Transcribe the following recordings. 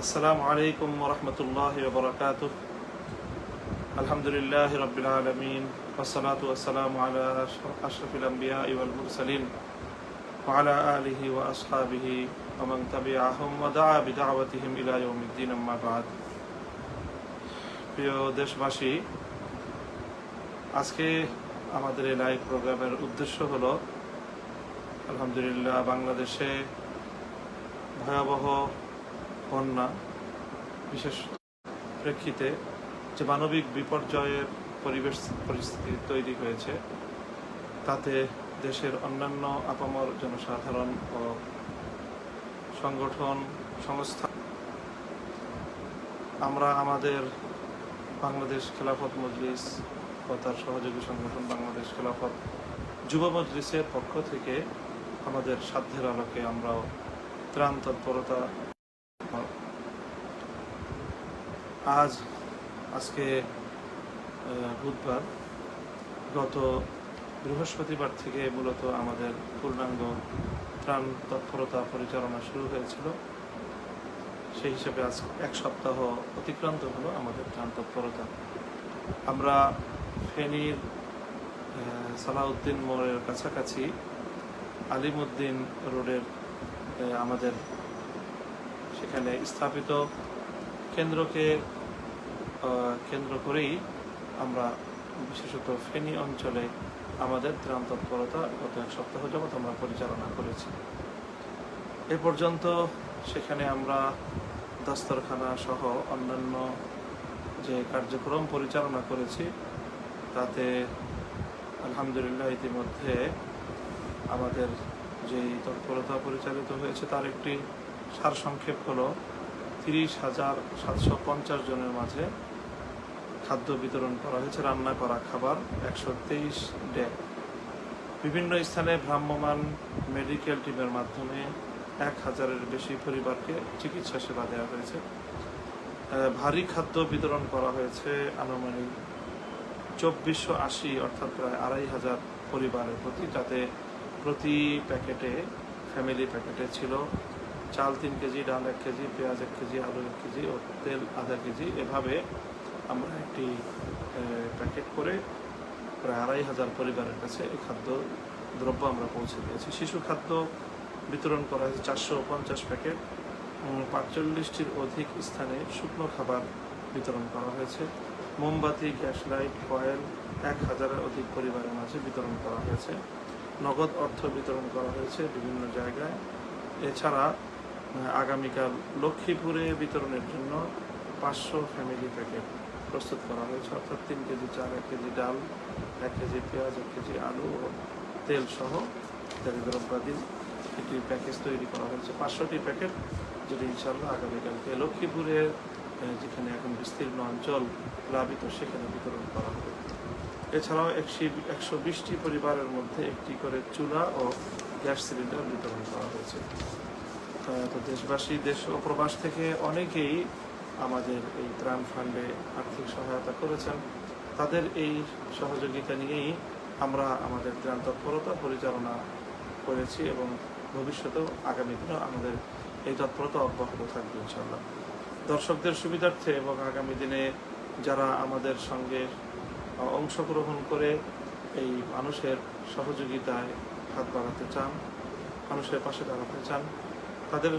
السلام عليكم ورحمة الله وبركاته الحمد لله رب العالمين والصلاة والسلام على أشرف الأنبياء والمرسلين وعلى آله وأصحابه ومن تبعهم ودعا بدعوتهم إلى يوم الدين أما بعد প্রিয় দেশবাসী আজকে আমাদের এই লাইভ প্রোগ্রামের উদ্দেশ্য হলো আলহামদুলিল্লাহ বাংলাদেশে ভয়াবহ বন্যা বিশেষ প্রেক্ষিতে যে মানবিক বিপর্যয়ের পরিবেশ পরিস্থিতি তৈরি হয়েছে, তাতে দেশের অন্যান্য আপামর জনসাধারণ ও সংগঠন, সংস্থা, আমরা আমাদের বাংলাদেশ খেলাফত মজলিস ও তার সহযোগী সংগঠন বাংলাদেশ খেলাফত যুব মজলিসের পক্ষ থেকে আমাদের সাধ্যের আলোকে আমরাও ত্রাণ তৎপরতা আজ, আজকে বুধবার, গত বৃহস্পতিবার থেকে মূলত আমাদের পূর্ণাঙ্গ ত্রাণ তৎপরতা পরিচালনা শুরু হয়েছিল। সেই হিসেবে আজ এক সপ্তাহ অতিক্রান্ত হলো আমাদের ত্রাণ তৎপরতা। আমরা ফেনীর সালাউদ্দিন মোড়ের কাছাকাছি, আলিমুদ্দিন রোডের আমাদের সেখানে স্থাপিত কেন্দ্রকে কেন্দ্র করেই আমরা বিশেষত ফেনী অঞ্চলে আমাদের ত্রাণ তৎপরতা গত এক সপ্তাহ যাবৎ আমরা পরিচালনা করেছি। এ পর্যন্ত সেখানে আমরা দস্তরখানা সহ অন্যান্য যে কার্যক্রম পরিচালনা করেছি, তাতে আলহামদুলিল্লাহ ইতিমধ্যে আমাদের যেই তৎপরতা পরিচালিত হয়েছে, তার একটি সারসংক্ষেপ হলো তিরিশ হাজার সাতশো পঞ্চাশ জনের মাঝে খাদ্য বিতরণ করা হয়েছে, রান্না করা খাবার, একশো তেইশ ড্যাগ বিভিন্ন স্থানে ভ্রাম্যমাণ মেডিকেল টিমের মাধ্যমে এক হাজারের বেশি পরিবারকে চিকিৎসা সেবা দেওয়া হয়েছে। ভারী খাদ্য বিতরণ করা হয়েছে আনুমানিক চব্বিশশো আশি, অর্থাৎ প্রায় আড়াই হাজার পরিবারের প্রতি, যাতে প্রতি প্যাকেটে, ফ্যামিলি প্যাকেটে ছিল চাল তিন কেজি, ডাল এক কেজি, পেঁয়াজ এক কেজি, আলু এক কেজি ও তেল আধা কেজি। এভাবে আমরা একটি প্যাকেট করে প্রায় আড়াই হাজার পরিবারের কাছে এই খাদ্য, দ্রব্য আমরা পৌঁছে দিয়েছি। শিশু খাদ্য বিতরণ করা হয়েছে চারশো পঞ্চাশ প্যাকেট। পাঁচচল্লিশটির অধিক স্থানে শুকনো খাবার বিতরণ করা হয়েছে। মোমবাতি, গ্যাস লাইট, কয়েল এক হাজারের অধিক পরিবারের মাঝে বিতরণ করা হয়েছে। নগদ অর্থ বিতরণ করা হয়েছে বিভিন্ন জায়গায়। এছাড়া আগামীকাল লক্ষ্মীপুরে বিতরণের জন্য পাঁচশো ফ্যামিলি প্যাকেট প্রস্তুত করা হয়েছে। অর্থাৎ তিন কেজি চাল এক কেজি ডাল এক কেজি পেঁয়াজ এক কেজি আলু ও তেল সহ ইত্যাদি দ্রব্যাদি একটি প্যাকেজ তৈরি করা হয়েছে। পাঁচশোটি প্যাকেট যেটি ইনশাল্লাহ আগামীকালকে লক্ষ্মীপুরের আহ, যেখানে এখন বিস্তীর্ণ অঞ্চল প্লাবিত সেখানে বিতরণ করা হবে। এছাড়াও একশো একশো বিশটি পরিবারের মধ্যে একটি করে চুলা ও গ্যাস সিলিন্ডার বিতরণ করা হয়েছে। তো দেশবাসী, দেশ ও প্রবাস থেকে অনেকেই আমাদের এই ত্রাণ ফান্ডে আর্থিক সহায়তা করেছেন। তাদের এই সহযোগিতা নিয়েই আমরা আমাদের ত্রাণ তৎপরতা পরিচালনা করেছি এবং ভবিষ্যতেও আগামী দিনেও আমাদের এই তৎপরতা অব্যাহত থাকবে ইনশাল্লাহ দর্শকদের সুবিধার্থে এবং আগামী দিনে যারা আমাদের সঙ্গে অংশগ্রহণ করে এই মানুষের সহযোগিতায় হাত বাড়াতে চান, মানুষের পাশে দাঁড়াতে চান তাদের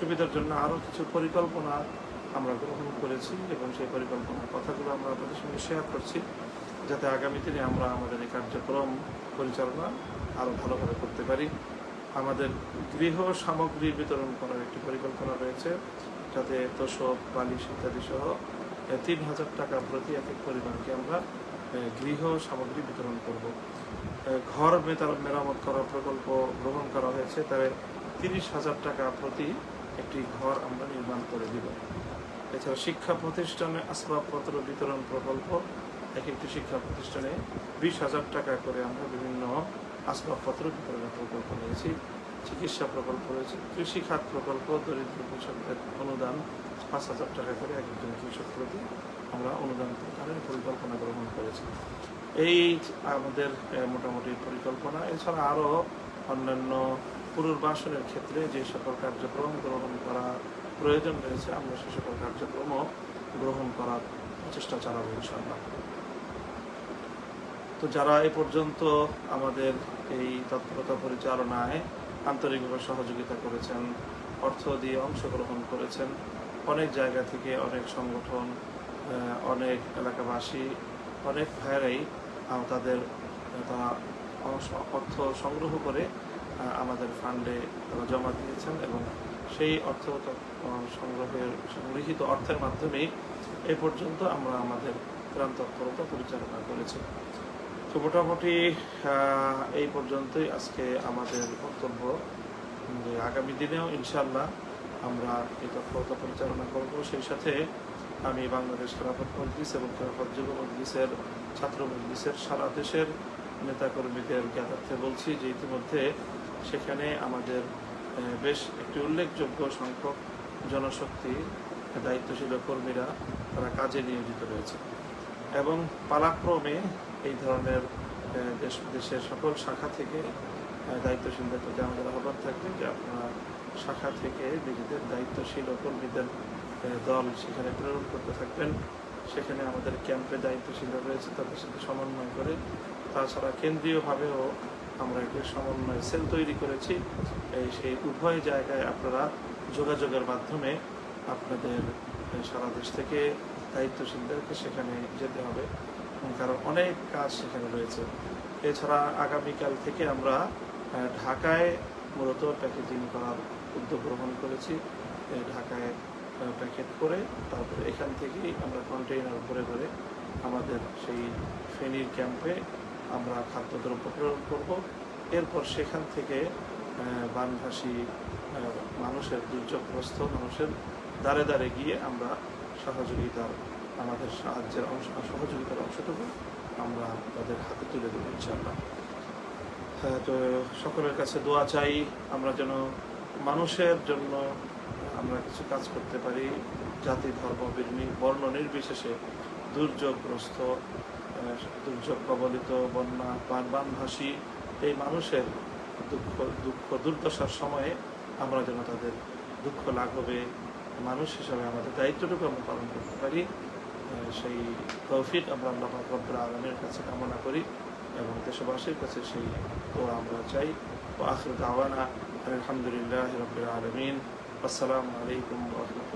সুবিধার জন্য আরও কিছু পরিকল্পনা আমরা গ্রহণ করেছি এবং সেই পরিকল্পনার কথাগুলো আমরা আপনাদের সঙ্গে শেয়ার করছি, যাতে আগামী দিনে আমরা আমাদের এই কার্যক্রম পরিচালনা আরও ভালোভাবে করতে পারি। আমাদের গৃহ সামগ্রী বিতরণ করার একটি পরিকল্পনা রয়েছে, যাতে তোষক, বালিশ ইত্যাদি সহ তিন হাজার টাকা প্রতি এক এক পরিবারকে আমরা গৃহ সামগ্রী বিতরণ করব। ঘর মেতা- মেরামত করার প্রকল্প গ্রহণ করা হয়েছে তাই তিরিশ হাজার টাকা প্রতি একটি ঘর আমরা নির্মাণ করে দিব। এছাড়া শিক্ষা প্রতিষ্ঠানে আসবাবপত্র বিতরণ প্রকল্প এক একটি শিক্ষা প্রতিষ্ঠানে বিশ হাজার টাকা করে আমরা বিভিন্ন আসবাবপত্র বিতরণের প্রকল্প নিয়েছি চিকিৎসা প্রকল্প রয়েছে কৃষিখাত প্রকল্প, দরিদ্র কৃষকদের অনুদান পাঁচ হাজার টাকা করে এক একজন কৃষক প্রতি আমরা অনুদান প্রদানের পরিকল্পনা গ্রহণ করেছি। এই আমাদের মোটামুটি পরিকল্পনা। এছাড়া আরও অন্যান্য পুনর্বাসনের ক্ষেত্রে যে সকল কার্যক্রম গ্রহণ করা প্রয়োজন রয়েছে, আমরা সে সকল কার্যক্রম গ্রহণ করার চেষ্টা চালাবো ইনশাআল্লাহ। তো যারা এ পর্যন্ত আমাদের এই তৎপরতা পরিচালনায় আন্তরিকভাবে সহযোগিতা করেছেন, অর্থ দিয়ে অংশগ্রহণ করেছেন, অনেক জায়গা থেকে অনেক সংগঠন অনেক এলাকাবাসী, অনেক ভাইয়েরাই তাদের, তারা অর্থ সংগ্রহ করে আমাদের ফান্ডে তারা জমা দিয়েছেন এবং সেই অর্থ সংগ্রহের সংগৃহীত অর্থের মাধ্যমেই এ পর্যন্ত আমরা আমাদের ত্রাণ তৎপরতা পরিচালনা করেছি। তো মোটামুটি এই পর্যন্তই আজকে আমাদের বক্তব্য। যে আগামী দিনেও ইনশাল্লাহ আমরা এই তৎপরতা পরিচালনা করব। সেই সাথে আমি বাংলাদেশ খেলাফত মজলিস এবং খেলাফত যুব মজলিসের, ছাত্র মজলিসের, সারা দেশের নেতাকর্মীদের জ্ঞাতার্থে বলছি যে ইতিমধ্যে সেখানে আমাদের বেশ একটি উল্লেখযোগ্য সংখ্যক জনশক্তি দায়িত্বশীল কর্মীরা তারা কাজে নিয়োজিত রয়েছে। এবং পালাক্রমে এই ধরনের দেশ, দেশের সকল শাখা থেকে দায়িত্বশীলদের প্রতি আমাদের আহ্বান থাকবে যে আপনারা শাখা থেকে নিজেদের দায়িত্বশীল কর্মীদের দল সেখানে প্রেরণ করতে থাকবেন। সেখানে আমাদের ক্যাম্পে দায়িত্বশীলরা রয়েছে, তাদের সাথে সমন্বয় করে তাছাড়া কেন্দ্রীয়ভাবেও আমরা একটি সমন্বয় সেল তৈরি করেছি। এই সেই উভয় জায়গায় আপনারা যোগাযোগের মাধ্যমে আপনাদের সারা দেশ থেকে দায়িত্বশীলদেরকে সেখানে যেতে হবে কারণ অনেক কাজ সেখানে রয়েছে। এছাড়া আগামীকাল থেকে আমরা ঢাকায় মূলত প্যাকেজিং করার উদ্যোগ গ্রহণ করেছি। ঢাকায় প্যাকেট করে তারপরে এখান থেকেই আমরা কন্টেইনার করে করে আমাদের সেই ফেনীর ক্যাম্পে আমরা খাদ্যদ্রব্য প্রেরণ করব। এরপর সেখান থেকে বানভাসী মানুষের দুর্যোগগ্রস্ত মানুষের দ্বারে দ্বারে গিয়ে আমরা সহযোগিতার আমাদের সাহায্যের অংশ সহযোগিতার অংশটুকু আমরা তাদের হাতে তুলে দেবো ইনশাআল্লাহ। হ্যাঁ, তো সকলের কাছে দোয়া চাই আমরা যেন মানুষের জন্য আমরা কিছু কাজ করতে পারি। জাতি ধর্ম বর্ণ নির্বিশেষে দুর্যোগগ্রস্ত দুর্যোগ কবলিত বন্যা বান বানভাসী এই মানুষের দুঃখ দুঃখ দুর্দশার সময়ে আমরা যেন তাদের দুঃখ লাঘবে, মানুষ হিসাবে আমাদের দায়িত্বটুকু আমরা পালন করতে পারি। সেই তৌফিক আমরা আল্লাহ রব্বুল আলমের কাছে কামনা করি এবং দেশবাসীর কাছে সেই দোয়া আমরা চাই। ও আখির দাওয়ানা আলহামদুলিল্লাহ রবিল আলমিন। আসসালামু আলাইকুম রহমতুল্লাহ।